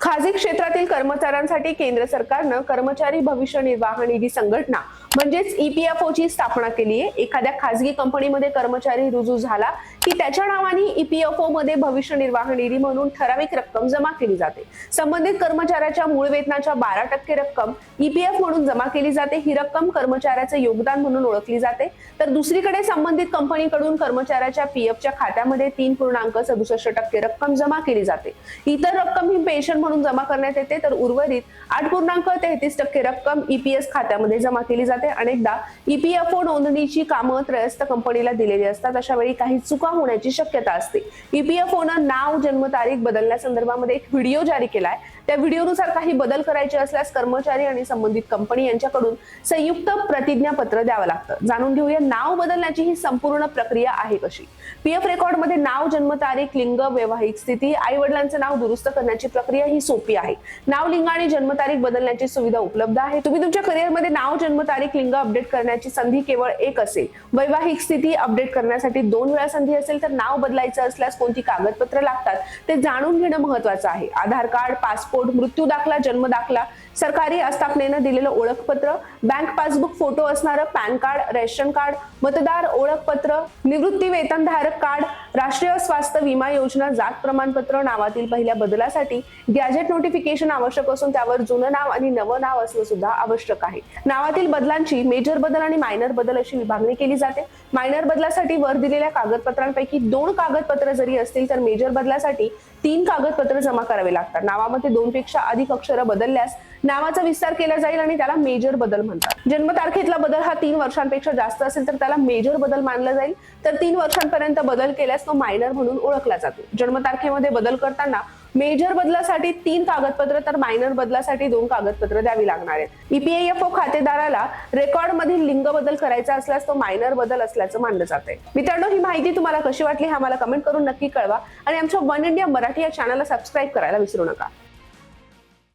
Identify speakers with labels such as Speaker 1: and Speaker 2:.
Speaker 1: खाजगी क्षेत्रातील कर्मचाऱ्यांसाठी केंद्र सरकारनं कर्मचारी भविष्य निर्वाह निधी संघटना म्हणजेच ईपीएफओ ची स्थापना केली आहे. एखाद्या खाजगी कंपनीमध्ये कर्मचारी रुजू झाला की त्याच्या नावाने ईपीएफओ मध्ये भविष्य निर्वाह निधी म्हणून ठराविक रक्कम जमा केली जाते. संबंधित कर्मचाऱ्याच्या मूळ वेतनाच्या बारा टक्के रक्कम ईपीएफ म्हणून जमा केली जाते. ही रक्कम कर्मचाऱ्याचे योगदान म्हणून ओळखली जाते. तर दुसरीकडे संबंधित कंपनीकडून कर्मचाऱ्याच्या पीएफच्या खात्यामध्ये तीन पूर्णांक सदुसष्ट टक्के रक्कम जमा केली जाते. इतर रक्कम ही पेन्शन म्हणून जमा करण्यात येते. तर उर्वरित आठ पूर्णांक तेहतीस टक्के रक्कम ईपीएस खात्यामध्ये जमा केली जाते. अनेकदा ईपीएफओ नोंदणीची कामं त्रयस्थ कंपनीला दिलेली असतात. अशा वेळी काही चुका होण्याची शक्यता असते. ईपीएफओ न नाव जन्मतारीख बदलण्यासंदर्भामध्ये एक व्हिडिओ जारी केलाय. त्या व्हिडिओनुसार काही बदल करायचे असल्यास कर्मचारी आणि संबंधित कंपनी यांच्याकडून संयुक्त प्रतिज्ञापत्र द्यावं लागतं. जाणून घेऊया नाव बदलण्याची ही संपूर्ण प्रक्रिया आहे कशी. पीएफ रेकॉर्डमध्ये नाव जन्मतारीख लिंग वैवाहिक स्थिती आई वडिलांचं नाव दुरुस्त करण्याची प्रक्रिया ही सोपी आहे. नाव लिंग आणि जन्मतारीख बदलण्याची सुविधा उपलब्ध आहे. तुम्ही तुमच्या करिअरमध्ये नाव जन्मतारीख लिंग अपडेट करण्याची संधी केवळ एक असेल. वैवाहिक स्थिती अपडेट करण्यासाठी दोन वेळा संधी असेल तर नाव बदलायचं असल्यास कोणती कागदपत्र लागतात ते जाणून घेणं महत्वाचं आहे. आधार कार्ड पासपोर्ट मृत्यू दाखला जन्म दाखला सरकारी आस्थापनेनं दिलेलं ओळखपत्र बँक पासबुक फोटो असणारं पॅन कार्ड रेशन कार्ड मतदार ओळखपत्र निवृत्ती वेतनधारक कार्ड राष्ट्रीय स्वास्थ्य विमा योजना जात प्रमाणपत्र नावातील पहिल्या बदलासाठी गॅजेट नोटिफिकेशन आवश्यक असून त्यावर जुनं नाव आणि नवं नाव असणं सुद्धा आवश्यक आहे. नावातील बदलांची मेजर बदल आणि मायनर बदल अशी विभागणी केली जाते. मायनर बदलासाठी वर दिलेल्या कागदपत्रांपैकी दोन कागदपत्र जरी असतील तर मेजर बदलासाठी तीन कागदपत्र जमा करावे लागतात. नावामध्ये दोन पेक्षा अधिक अक्षरं बदलल्यास नावाचा विस्तार केला जाईल आणि त्याला मेजर बदल म्हणतात. जन्मतारखेतला बदल हा तीन वर्षांपेक्षा जास्त असेल तर त्याला मेजर बदल मानला जाईल. तर तीन वर्षांपर्यंत बदल केल्यास तो मायनर म्हणून ओळखला जातो. जन्मतारखेमध्ये बदल करताना मेजर बदलासाठी तीन कागदपत्र तर मायनर बदलासाठी दोन कागदपत्र द्यावी लागणार आहेत. ईपीएफओ खातेदाराला रेकॉर्ड मधील लिंग बदल करायचा असल्यास तो मायनर बदल असल्याचं मानलं जाते मित्रांनो ही माहिती तुम्हाला कशी वाटली हे आम्हाला कमेंट करून नक्की कळवा. आणि आमच्या वन इंडिया मराठी या चॅनलला सबस्क्राईब करायला विसरू नका.